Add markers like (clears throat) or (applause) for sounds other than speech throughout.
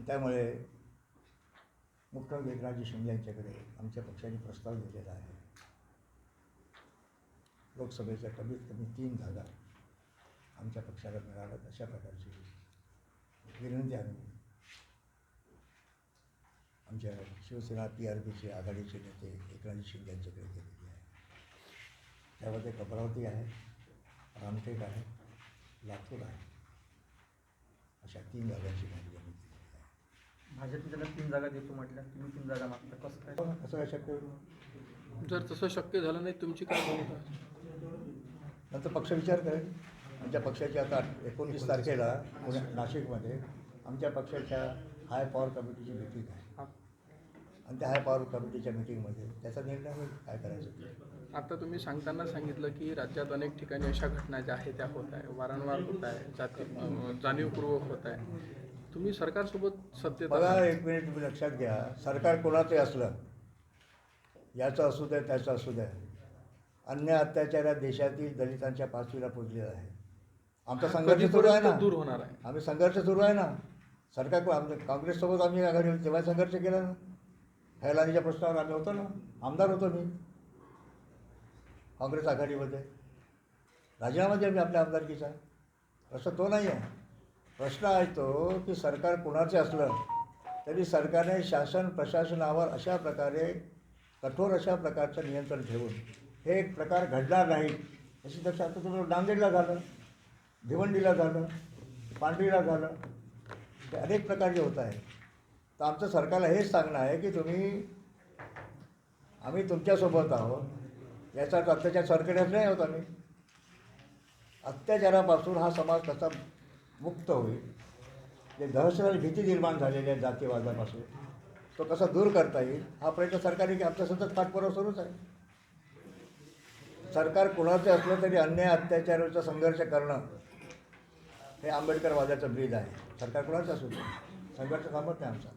आणि त्यामुळे मुख्यमंत्री एकनाथजी शिंदे यांच्याकडे आमच्या पक्षाने प्रस्ताव दिलेला आहे. लोकसभेच्या कमीत कमी तीन जागा आमच्या पक्षाला मिळाव्यात अशा प्रकारची विनंती आम्ही आमच्या शिवसेना पी आर पीचे आघाडीचे नेते एकनाथजी शिंदे यांच्याकडे केलेली आहे. त्यामध्ये कमरावती आहे रामटेक आहे लातूर आहे. अशा तीन जागांची माहिती आम्ही केलेली आहे भाजप त्याला तीन जागा देतो म्हटल्या तुम्ही तीन जागा मागता. कसं काय? पण असं काय शक्य जर तसं शक्य झालं नाही तुमची काय भूमिका? नंतर पक्ष विचार करेल. आमच्या पक्षाची आता एकोणतीस तारखेला पुण्या नाशिकमध्ये आमच्या पक्षाच्या हाय पॉवर कमिटीची मिटिंग आहे. आणि त्या हाय पॉवर कमिटीच्या मिटिंगमध्ये त्याचा निर्णय होईल काय करायचं. आता तुम्ही सांगताना सांगितलं की राज्यात अनेक ठिकाणी अशा घटना ज्या आहेत त्या होत आहे. वारंवार होत आहे. जाती जाणीवपूर्वक होत आहे. तुम्ही सरकारसोबत सत्तेत बघा. एक मिनिट तुम्ही लक्षात घ्या. सरकार कोणाचंही असलं याचं असू द्या त्याचं असू द्या अन्य अत्याचार या देशातील दलितांच्या पाचवीला पोचलेला आहे. आमचा संघर्ष सुरू आहे ना. दूर होणार आहे? आम्ही संघर्ष सुरू आहे ना. सरकार को- आमच्या काँग्रेससोबत आम्ही आघाडी होती तेव्हा संघर्ष केला ना. हैलानीच्या प्रश्नावर आम्ही होतो ना. आमदार होतो मी. काँग्रेस आघाडीमध्ये. राजीनामा दिला मी आपल्या आमदारकीचा. प्रश्न तो नाही आहे प्रश्न आहे तो की सरकार कुणाचे असलं तरी सरकारने शासन प्रशासनावर अशा प्रकारे कठोर अशा प्रकारचं नियंत्रण ठेवून हे एक प्रकार घडणार नाही. अशी दक्षता आता तुम्ही नांदेडला झालं भिवंडीला झालं पांढरीला झालं ते अनेक प्रकारचे होत आहे तर आमचं सरकारला हेच सांगणं आहे की तुम्ही आम्ही तुमच्यासोबत आहोत. याचा अत्याचार सरकारच नाही आहोत आम्ही. अत्याचारापासून हा समाज कसा मुक्त होईल. जे दहशत भीती निर्माण झालेली आहे जातीवादापासून तो कसा दूर करता येईल? हा प्रयत्न सरकारने आमचा सतत पाठपुरावा सुरूच आहे. सरकार कुणाचं असलं तरी अन्याय अत्याचाराचा संघर्ष करणं हे आंबेडकरवादाचं ब्रीद आहे. सरकार कुणाचं असू दे. संघर्ष थांबत नाही आमचा.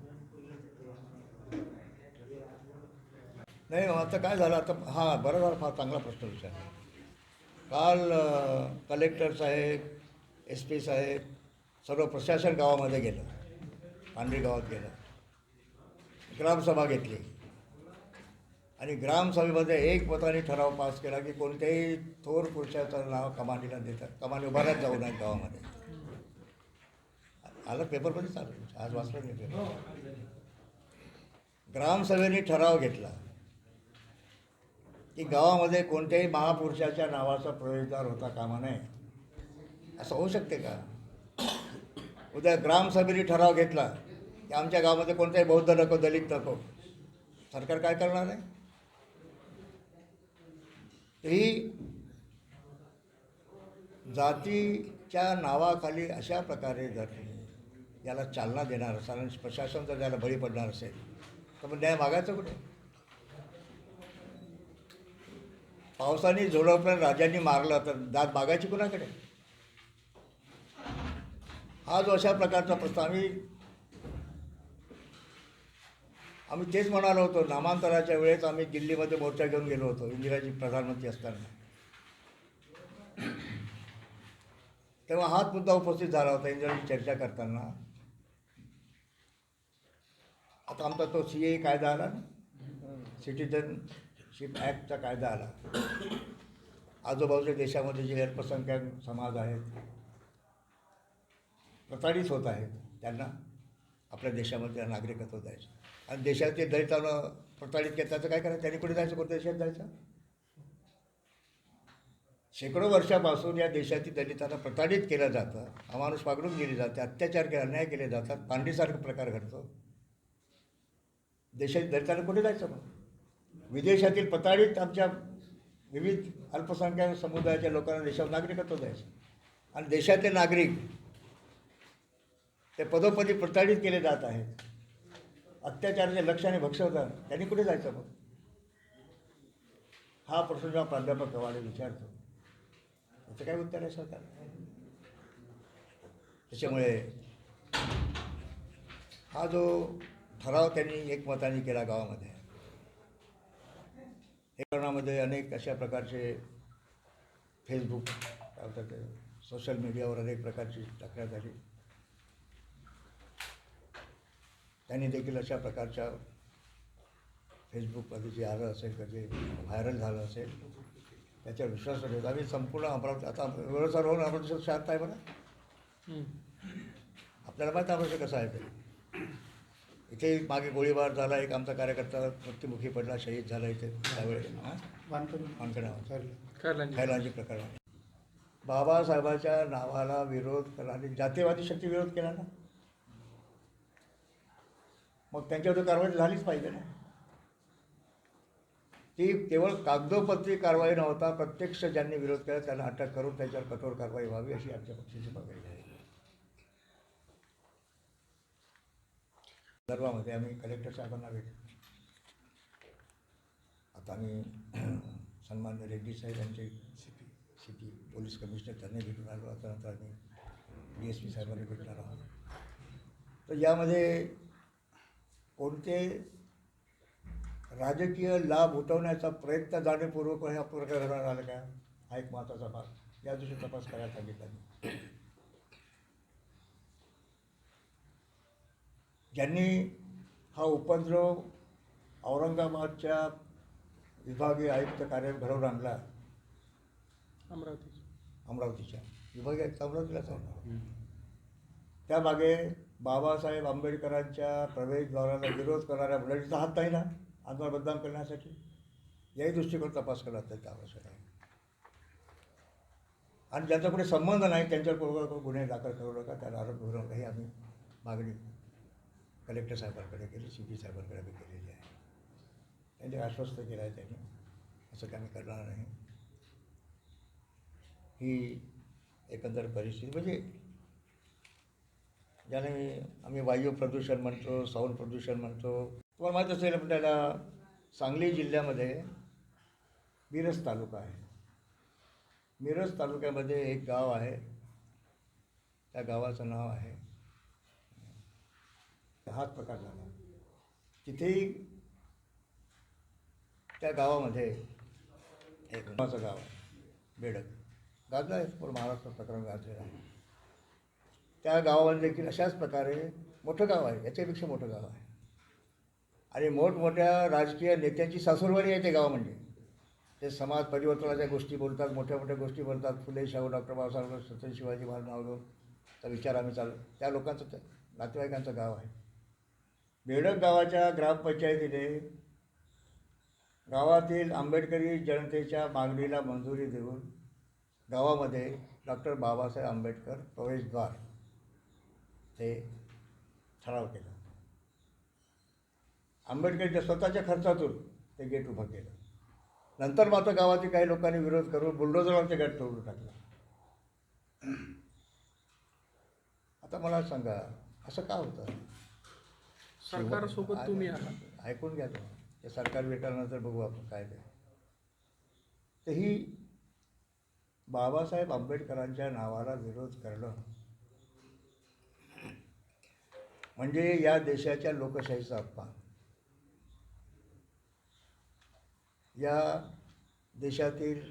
नाही आता काय झालं? आता हां बरोबर फार चांगला प्रश्न विचारला. काल कलेक्टर साहेब एस पी साहेब सर्व प्रशासन गावामध्ये गेलं. पांढरी गावात गेलं. ग्रामसभा घेतली. आणि ग्रामसभेमध्ये एक मताने ठराव पास केला की कोणत्याही थोर पुरुषाचं नाव कमानीला देतात कमानी उभारण्यात जाऊ नये गावामध्ये. आलं पेपरमध्ये चालू आज वाचलं नाही पेपर. ग्रामसभेने ठराव घेतला की गावामध्ये कोणत्याही महापुरुषाच्या नावाचा प्रवेशद्वार होता कामा नये. असं होऊ शकते का? उद्या ग्रामसभेने ठराव घेतला की आमच्या गावामध्ये कोणताही बौद्ध नको दलित नको सरकार काय करणार आहे? ही जातीच्या नावाखाली अशा प्रकारे जर याला चालना देणार असाल आणि प्रशासन जर त्याला बळी पडणार असेल तर मग न्याय मागायचं कुठे? पावसाने झोडपलं राजांनी मारलं तर दात मागायची कुणाकडे? हा जो अशा प्रकारचा प्रस्ताव आम्ही आम्ही तेच म्हणालो होतो नामांतराच्या वेळेस आम्ही दिल्लीमध्ये मोर्चा घेऊन गेलो होतो इंदिराजी प्रधानमंत्री असताना. तेव्हा हाच मुद्दा उपस्थित झाला होता इंदिराजी चर्चा करताना. आता आमचा तो सी ए कायदा आला ना सिटिझनशिप ॲक्टचा कायदा आला. आजूबाजूच्या देशामध्ये जे अल्पसंख्याक समाज आहेत प्रताडित होत आहेत. त्यांना आपल्या देशामध्ये नागरिकत्व द्यायचं. आणि देशातील दलितांना प्रताडित केलं त्याचं काय करायचं? त्यांनी कुठे जायचं? कोणत्या देशात जायचं? शेकडो वर्षापासून या देशातील दलितांना प्रताडित केलं जातं. अमानुष वागणूक दिली जाते. अत्याचार केले अन्याय केले जातात. पांढरीसारखा प्रकार घडतो. देशातील दलितांना कुठे जायचं मग? विदेशातील प्रताडित आमच्या विविध अल्पसंख्याक समुदायाच्या लोकांना देशावर नागरिकत्व द्यायचं. आणि देशातले नागरिक ते पदोपदी प्रताडित केले जात आहेत. अत्याचाराच्या लक्षाने भक्षवतात. त्यांनी कुठे जायचं मग? हा प्रश्न प्राध्यापक कवाडे विचारतो. त्याचं काय उत्तर आहे सरकार? त्याच्यामुळे हा जो ठराव त्यांनी एकमताने केला गावामध्ये हे अनेक अशा प्रकारचे फेसबुक काय होतं ते सोशल मीडियावर अनेक प्रकारची तक्रार झाली त्यांनी देखील अशा प्रकारच्या फेसबुकमध्ये जे आलं असेल कधी व्हायरल झालं असेल त्याच्यावर विश्वास ठेवतो आम्ही संपूर्ण अमरावती आता व्यवस्था राहून अमरावती शांत आहे बरं हं. आपल्याला माहीत अमरावती कसं आहे ते. इथे मागे गोळीबार झाला एक आमचा कार्यकर्ता मृत्युमुखी पडला शहीद झाला इथे त्यावेळेस. हां. खैलांची प्रकरण. बाबासाहेबाच्या नावाला विरोध करणारी जातीयवादी शक्ती विरोध केला ना? मग त्यांच्यावर कारवाई झालीच पाहिजे ना. ती केवळ कागदोपत्री कारवाई नव्हता प्रत्यक्ष ज्यांनी विरोध केला त्यांना अटक करून त्याच्यावर कठोर कारवाई व्हावी अशी आमच्या पक्षाची मागणी आहे. संदर्भामध्ये आम्ही कलेक्टर साहेबांना भेटलो आता आम्ही (clears throat) सन्मान्य रेड्डी साहेब यांचे C P C P police commissioner त्यांनी भेटून आलो आता आम्ही डी एस पी साहेबांनी भेटणार आहोत. तर यामध्ये कोणते राजकीय लाभ उठवण्याचा प्रयत्न जाणीवपूर्वक ह्या प्रकरणात आला का? हा एक महत्त्वाचा भाग. या दिवशी तपास करायला सांगितला मी. ज्यांनी हा उपद्रव औरंगाबादच्या विभागीय आयुक्त कार्य घडवून आणला. अमरावती अमरावतीच्या. विभागीय आयुक्त अमरावतीलाच आहे त्या मागे बाबासाहेब आंबेडकरांच्या प्रवेशद्वाराला विरोध करणाऱ्या मुलांचा हात नाही ना? आंदोलन बदनाम करण्यासाठी? याही दृष्टिकोन तपास केला अत्यंत आवश्यक आहे आणि ज्यांचा कुठे संबंध नाही त्यांच्यावर गुन्हे दाखल करू नका त्याला आरोप करू नका ही आम्ही मागणी कलेक्टर साहेबांकडे केली सी पी साहेबांकडे आम्ही केलेली आहे. त्यांनी आश्वस्त केलं आहे त्यांनी असं काही करणार नाही. ही एकंदर परिस्थिती म्हणजे ज्याने आम्ही वायू प्रदूषण म्हणतो साऊंड प्रदूषण म्हणतो. तुम्हाला माहीत असेल आपल्याला सांगली जिल्ह्यामध्ये मिरज तालुका आहे. मिरज तालुक्यामध्ये एक गाव आहे. त्या गावाचं नाव आहे. हाच प्रकार झाला. तिथेही त्या गावामध्ये एक गावाचं गाव आहे. बेडक. गाजलं आहे पूर्ण महाराष्ट्र प्रकरण गाजलेलं आहे. त्या गावामध्ये देखील अशाच प्रकारे मोठं गाव आहे. याच्यापेक्षा मोठं गाव आहे. आणि मोठमोठ्या राजकीय नेत्यांची सासुरवाडी आहे ते गाव म्हणजे. ते समाज परिवर्तनाच्या गोष्टी बोलतात मोठ्या मोठ्या गोष्टी बोलतात. फुले शाहू डॉक्टर बाबासाहेब छत्रपती शिवाजी महाराज नाव विचार आम्ही चालू त्या लोकांचं ते नातेवाईकांचं गाव आहे. बेडक गावाच्या ग्रामपंचायतीने गावातील आंबेडकरी जनतेच्या मागणीला मंजुरी देऊन गावामध्ये डॉक्टर बाबासाहेब आंबेडकर प्रवेशद्वार ते ठराव केला. आंबेडकरच्या स्वतःच्या खर्चातून ते गेट उभं केलं. नंतर मात्र गावातील काही लोकांनी विरोध करून बुलडोजरवर ते गेट तोडून टाकलं. आता मला सांगा असं का होतं? सरकारसोबत तुम्ही ऐकून घ्या ते सरकार भेटल्यानंतर बघू आपण काय ते. तर ही बाबासाहेब आंबेडकरांच्या नावाला विरोध करणं म्हणजे या देशाच्या लोकशाहीचा अपमान या देशातील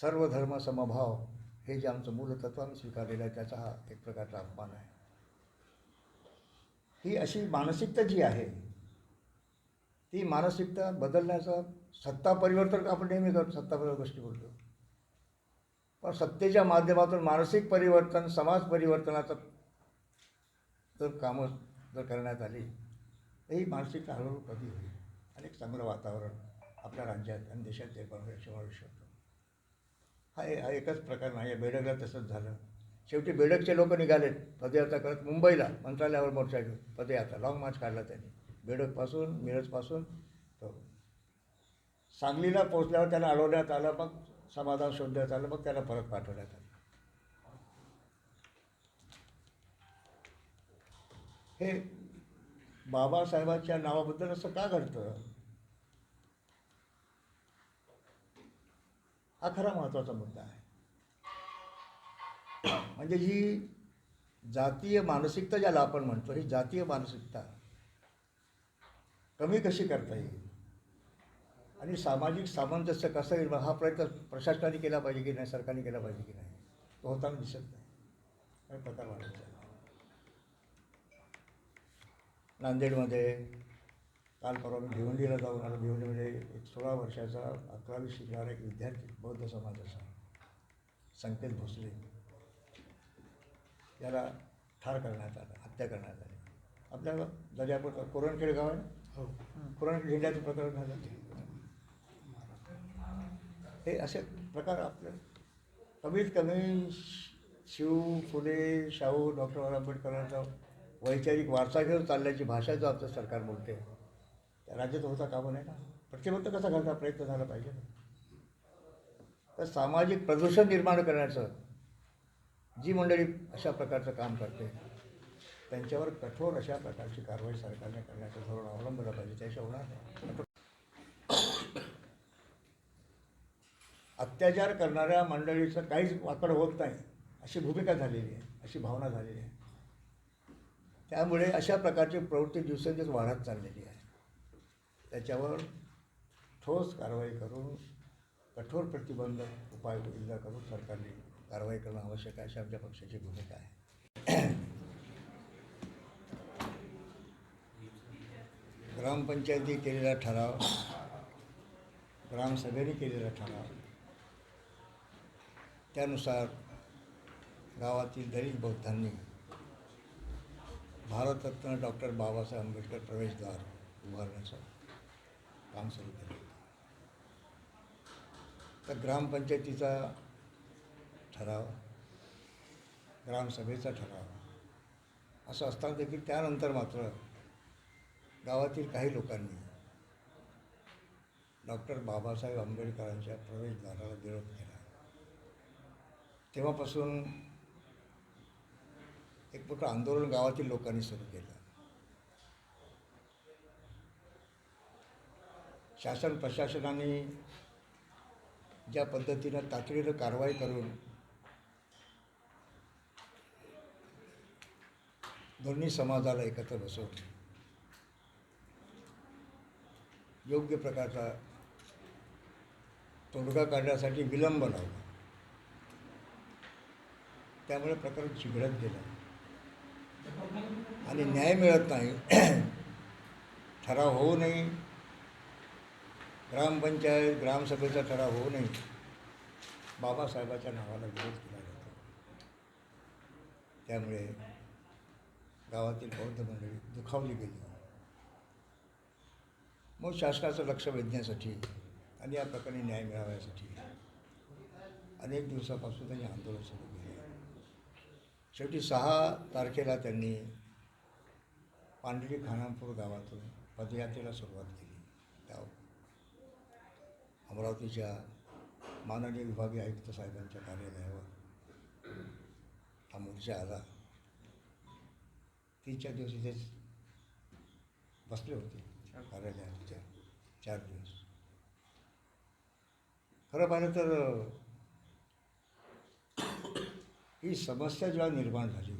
सर्व धर्म समभाव हे जे आमचं मूलतत्वानं स्वीकारलेलं आहे त्याचा हा एक प्रकारचा अपमान आहे ही अशी मानसिकता जी आहे ती मानसिकता बदलण्याचा सत्ता परिवर्तन आपण नेहमी करतो सत्ता परिवर्तन गोष्टी बोलतो. पण सत्तेच्या माध्यमातून मानसिक परिवर्तन समाज परिवर्तनाचं तर कामं जर करण्यात आली ही मानसिक हळूहळू कमी होईल आणि एक चांगलं वातावरण आपल्या राज्यात आणि देशात निर्माण होऊ शकतो हा ए- हा एकच प्रकार नाही बेडगला तसंच झालं. शेवटी बेडकचे लोक निघालेत पदयात्रा करत मुंबईला मंत्रालयावर मोर्चा घेऊन पदयात्रा लॉंग मार्च काढला त्यांनी. बेडकपासून मिरजपासून तो सांगलीला पोचल्यावर त्याला अडवण्यात आलं मग समाधान शोधण्यात आलं मग त्याला परत पाठवण्यात आलं. हे बाबासाहेबांच्या नावाबद्दल असं का घडतं? हा खरा महत्त्वाचा मुद्दा आहे. (clears throat) म्हणजे ही जातीय मानसिकता ज्याला आपण म्हणतो ही जातीय मानसिकता कमी कशी करता येईल? आणि सामाजिक सामंजस्य कसं येईल? हा प्रयत्न प्रशासनाने केला पाहिजे की नाही? सरकारने केला पाहिजे की नाही? तो होताना दिसत नाही. काही प्रकार वाढत आहे नांदेडमध्ये काल परवा मी भिवंडीला जाऊन आलो. भिवंडीमध्ये एक सोळा वर्षाचा अकरावी शिकणारा एक विद्यार्थी बौद्ध समाजाचा संकेत भोसले. याला ठार करण्यात आलं हत्या करण्यात आली. आपल्या दर्यापूर कोरणखेड गाव आहे हो. कोरणखेड जिल्ह्याचं प्रकरण झालं. हे असे प्रकार आपल्या कमीत कमी शिव फुले शाहू डॉक्टर आंबेडकरांचा वैचारिक वारसा घेऊन चालल्याची भाषा जो आमचं सरकार बोलते त्या राज्यात होता कामा नाही ना प्रतिबंध कसा घालता प्रयत्न झाला पाहिजे? तर सामाजिक प्रदूषण निर्माण करण्याचं जी मंडळी अशा प्रकारचं काम करते त्यांच्यावर कठोर अशा प्रकारची कारवाई सरकारने करण्याचं धोरण अवलंबलं पाहिजे. त्याशिवाय होणार नाही. अत्याचार करणाऱ्या मंडळीचं काहीच वाकड होत नाही अशी भूमिका झालेली आहे अशी भावना झालेली आहे. त्यामुळे अशा प्रकारची प्रवृत्ती दिवसेंदिवस वाढत चाललेली आहे. त्याच्यावर ठोस कारवाई करून कठोर प्रतिबंध उपाययोजना करून सरकारने कारवाई करणं आवश्यक आहे अशी आमच्या पक्षाची भूमिका आहे. ग्रामपंचायती केलेला ठराव ग्रामसभेने केलेला ठराव त्यानुसार गावातील दलित बौद्धांनी भारतरत्न डॉक्टर बाबासाहेब आंबेडकर प्रवेशद्वार उभारण्याचं काम सुरू केलं तर ग्रामपंचायतीचा ठराव ग्रामसभेचा ठराव असं असताना देखील त्यानंतर मात्र गावातील काही लोकांनी डॉक्टर बाबासाहेब आंबेडकरांच्या प्रवेशद्वाराला विरोध केला. तेव्हापासून मोठं आंदोलन गावातील लोकांनी सुरू केलं. शासन प्रशासनाने ज्या पद्धतीनं तातडीनं कारवाई करून दोन्ही समाजाला एकत्र बसवून योग्य प्रकारचा तोडगा काढण्यासाठी विलंब लावला. त्यामुळे प्रकरण चिघळत गेलं. आणि न्याय मिळत नाही. (clears throat) ठराव होऊ नये. ग्रामपंचायत ग्रामसभेचा ठराव होऊ नये. बाबासाहेबाच्या नावाला विरोध केला जातो. त्यामुळे गावातील बौद्ध मंडळी दुखावली गेली. मग शासनाचं लक्ष वेधण्यासाठी आणि या प्रकरणी न्याय मिळाव्यासाठी अनेक दिवसापासून त्यांनी आंदोलन सुरू शेवटी सहा तारखेला त्यांनी पांढरी खानापूर गावातून पदयात्रेला सुरुवात केली. त्या अमरावतीच्या माननीय विभागीय आयुक्त साहेबांच्या कार्यालयावर हा मोर्चा आला. तीन चार दिवस इथेच बसले होते कार्यालयात चार चार दिवस. खरं पाहिलं तर ही समस्या जेव्हा निर्माण झाली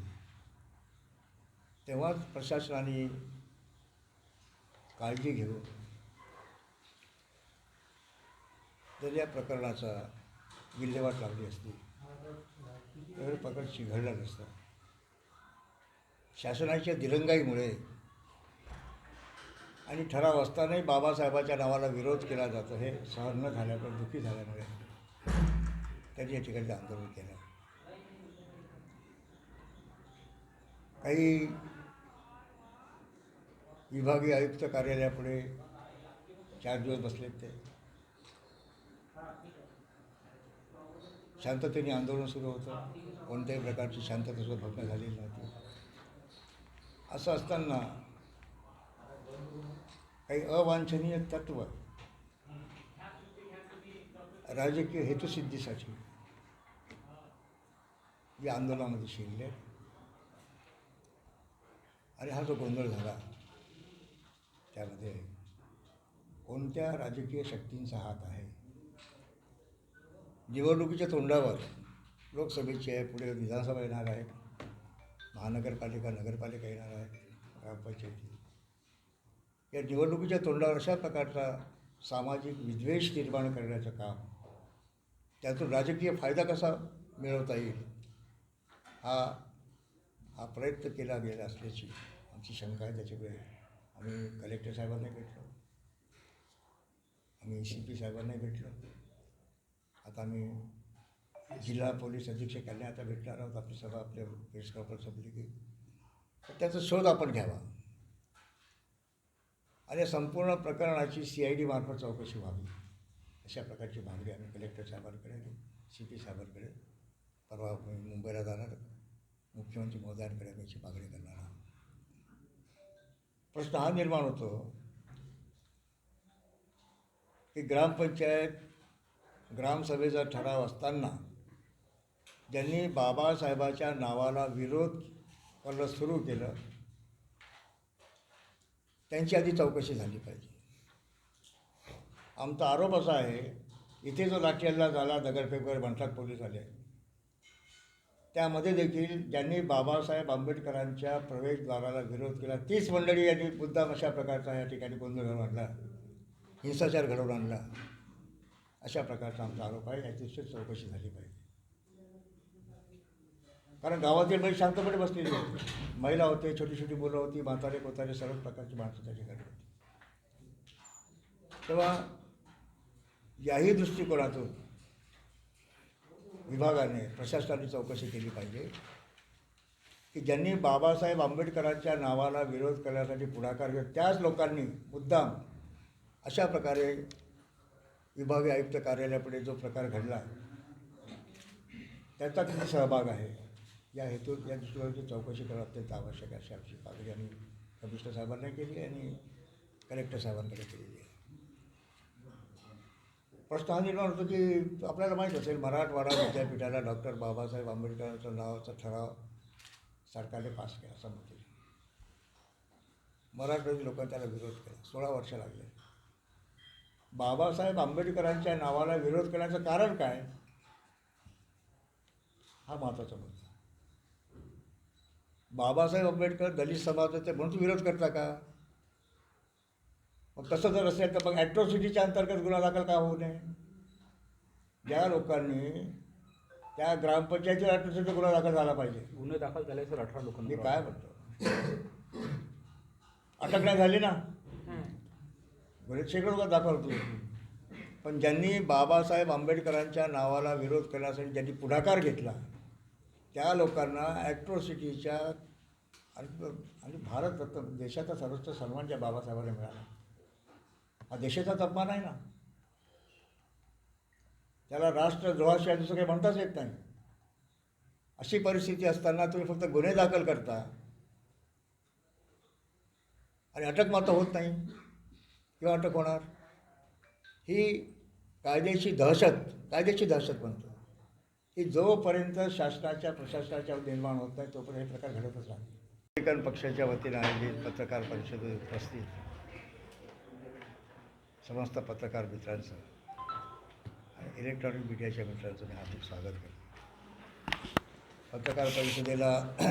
तेव्हाच प्रशासनाने काळजी घेऊन जर या प्रकरणाचा विल्हेवाट लावली असती तर प्रकरण चिघळलं नसतं. शासनाच्या दिरंगाईमुळे आणि ठराव असतानाही बाबासाहेबाच्या नावाला विरोध केला जातो हे सहन न झाल्यामुळे दुःखी झाल्यामुळे त्यांनी या ठिकाणी आंदोलन केलं. काही विभागीय आयुक्त कार्यालयापुढे चार दिवस बसलेत ते. शांततेने आंदोलन सुरू होतं. कोणत्याही प्रकारची शांतता भग्न झालेली नव्हती. असं असताना काही अवांछनीय तत्व राजकीय हेतुसिद्धीसाठी या आंदोलनामध्ये शिरले. आणि हा जो गोंधळ झाला त्यामध्ये कोणत्या राजकीय शक्तींचा हात आहे? निवडणुकीच्या तोंडावर लोकसभेची आहे पुढे विधानसभा येणार आहे महानगरपालिका नगरपालिका येणार आहे ग्रामपंचायती या निवडणुकीच्या तोंडावर अशा प्रकारचा सामाजिक विद्वेष निर्माण करण्याचं काम त्यातून राजकीय फायदा कसा मिळवता येईल? हा हा प्रयत्न केला गेला असल्याची आमची शंका आहे त्याच्याकडे. आम्ही कलेक्टर साहेबांना भेटलो. आम्ही सी पी साहेबांना भेटलो. आता आम्ही जिल्हा पोलीस अधीक्षक यांना आता भेटणार आहोत. आपली सभा आपल्या प्रेस कॉन्फरन्स संपली की. तर त्याचा शोध आपण घ्यावा. आणि संपूर्ण प्रकरणाची सी आय डी मार्फत चौकशी व्हावी. अशा प्रकारची मागणी आम्ही कलेक्टर साहेबांकडे सी पी साहेबांकडे परवा मुंबईला जाणार. मुख्यमंत्री महोदयांकडे आम्ही याची मागणी करणार आहोत. प्रश्न हा निर्माण होतो की ग्रामपंचायत ग्रामसभेचा ठराव असताना ज्यांनी बाबासाहेबाच्या नावाला विरोध करणं सुरू केलं त्यांची आधी चौकशी झाली पाहिजे. आमचा आरोप असा आहे इथे जो लाठीहल्ला झाला दगडफेक वगैरे म्हणतात पोलीस आले. त्यामध्ये देखील ज्यांनी बाबासाहेब आंबेडकरांच्या प्रवेशद्वाराला विरोध केला तीच मंडळी यांनी मुद्दाम अशा प्रकारचा या ठिकाणी गोंधळ घडवून आणला हिंसाचार घडवून आणला. अशा प्रकारचा आमचा आरोप आहे याची निश्चित चौकशी झाली पाहिजे. कारण गावातील बैल शांतपणे बसलेली होती. महिला होते छोटी छोटी मुलं होती म्हातारे कोतारे सर्व प्रकारची माणसं त्या ठिकाणी होती. तेव्हा याही दृष्टिकोनातून विभागाने प्रशासनाने चौकशी केली पाहिजे. की ज्यांनी बाबासाहेब आंबेडकरांच्या नावाला विरोध करण्यासाठी पुढाकार घेत त्याच लोकांनी मुद्दाम अशा प्रकारे विभागीय आयुक्त कार्यालयापुढे जो प्रकार घडला त्याचा किती सहभाग आहे. या हेतू या दृष्टीकोनाची चौकशी करणं अत्यंत आवश्यक आहे अशी आमची मागणी आम्ही कमिशनर साहेबांना केली आणि कलेक्टर साहेबांकडे केलेली आहे प्रश्न हा निर्माण होतो की आपल्याला माहीत असेल मराठवाडा विद्यापीठाला डॉक्टर बाबासाहेब आंबेडकरांचं नावाचा ठराव सरकारने पास केला संमती मराठवाडी लोकांनी त्याला विरोध केला. सोळा वर्ष लागले. बाबासाहेब आंबेडकरांच्या नावाला विरोध करण्याचं कारण काय? हा महत्त्वाचा मुद्दा. बाबासाहेब आंबेडकर दलित समाज होते म्हणून तू विरोध करता का? मग तसं जर असेल तर मग ॲट्रॉसिटीच्या अंतर्गत गुन्हा दाखल का होऊ नये? ज्या लोकांनी त्या ग्रामपंचायतीवर ॲट्रॉसिटीचा गुन्हा दाखल झाला पाहिजे. गुन्हे दाखल झाले सर अठरा मी लोकांवर काय म्हणतो? अटक नाही झाली ना? गुन्हे शेकडो लोक दाखल होतो पण ज्यांनी बाबासाहेब आंबेडकरांच्या नावाला विरोध करण्यासाठी ज्यांनी पुढाकार घेतला त्या लोकांना ॲट्रॉसिटीच्या आणि आणि भारतरत्न देशाचा सर्वोच्च सन्मान ज्या बाबासाहेबांना मिळाला हा देशाचाच अपमान आहे ना. त्याला राष्ट्रद्रोहाशिवाय दुसरं काही म्हणताच येत नाही. अशी परिस्थिती असताना तुम्ही फक्त गुन्हे दाखल करता. आणि अटक मात्र होत नाही. किंवा अटक होणार. ही कायद्याची दहशत कायद्याची दहशत म्हणतो. की जोपर्यंत शासनाच्या प्रशासनाच्या निर्माण होत नाही तोपर्यंत हे प्रकार घडतच राहतील. पक्षाच्या वतीनं आयोजित पत्रकार परिषदेत उपस्थित समस्त पत्रकार मित्रांचं आणि इलेक्ट्रॉनिक मीडियाच्या मित्रांचं मी हार्दिक स्वागत करतो. पत्रकार परिषदेला (clears throat)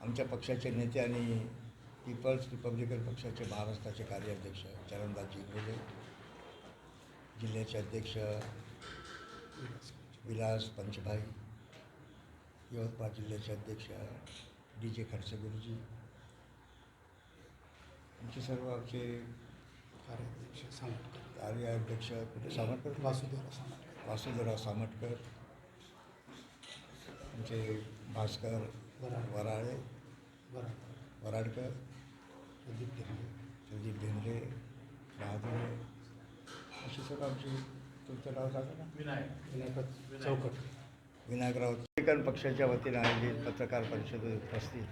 आमच्या पक्षाचे नेते आणि पीपल्स रिपब्लिकन पक्षाचे महाराष्ट्राचे कार्याध्यक्ष चरणदास जिंगोले जिल्ह्याचे अध्यक्ष विलास पंचभाई यवतमाळ जिल्ह्याचे अध्यक्ष डी जे खडसे गुरुजी आमचे सर्व आमचे कार्याध्यक्ष सामटकर. कार्याध्यक्ष कुठे? सामटकर? वासुदेवराव सामटकर. वासुदेवराव सामटकर. आमचे भास्कर वराड. वराळे बराबर वराडकर. प्रदीप गिरले संदीप भेंडे बहादुरे. अशी सर्व आमची तुमचं नाव सांगा ना. विनायक. चौकट. विनायकराव रिपब्लिकन पक्षाच्या वतीनं आयोजित पत्रकार परिषदेत उपस्थित.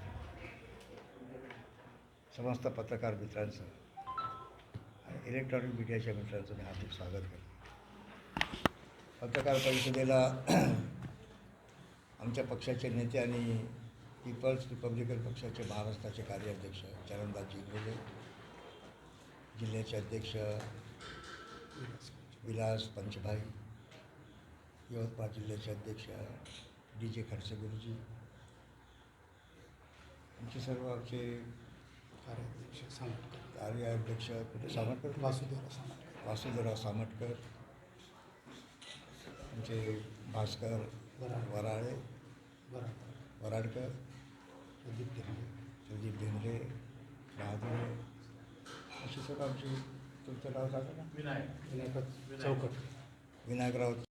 समस्त पत्रकार मित्रांचं. इलेक्ट्रॉनिक मीडियाच्या मित्रांचं मी हार्दिक स्वागत करतो. पत्रकार परिषदेला (clears throat) आमच्या पक्षाचे नेते आणि पीपल्स रिपब्लिकन पक्षाचे महाराष्ट्राचे कार्याध्यक्ष चरणदास जिंगोले जिल्ह्याचे अध्यक्ष विलास पंचभाई यवतमाळ जिल्ह्याचे अध्यक्ष डी जे खडसे गुरुजी आमचे सर्व आमचे कार्याध्यक्ष सांगतो कार्याध्यक्ष अध्यक्ष वासुदेवराव सामटकर? वासुदेवराव सामटकर. आमचे भास्कर वराळे. वराडकर. प्रदीप धेंडे प्रदीप धेंडे बहादूर. अशी सगळं आमची तुमचं नाव सांगा ना. विनायक. विनायक. चौकट. विनायकराव